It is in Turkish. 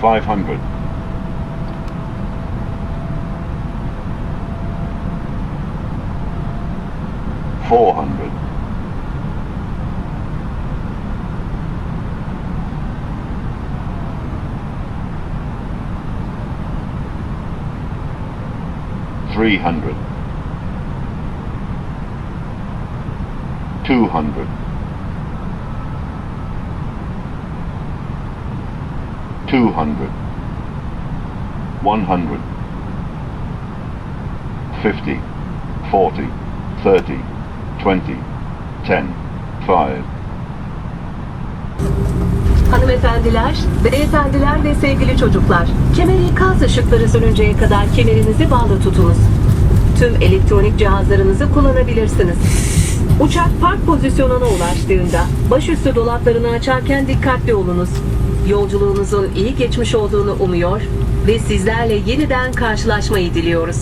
500. Four hundred. Three hundred. Two hundred. Two hundred. One hundred. Fifty. Forty. Thirty. Twenty. Ten. Five. Hanımefendiler, beyefendiler ve sevgili çocuklar, kemer ikaz ışıkları sönünceye kadar kemerinizi bağlı tutunuz. Tüm elektronik cihazlarınızı kullanabilirsiniz. Uçak park pozisyonuna ulaştığında başüstü dolaplarını açarken dikkatli olunuz. Yolculuğunuzun iyi geçmiş olduğunu umuyor ve sizlerle yeniden karşılaşmayı diliyoruz.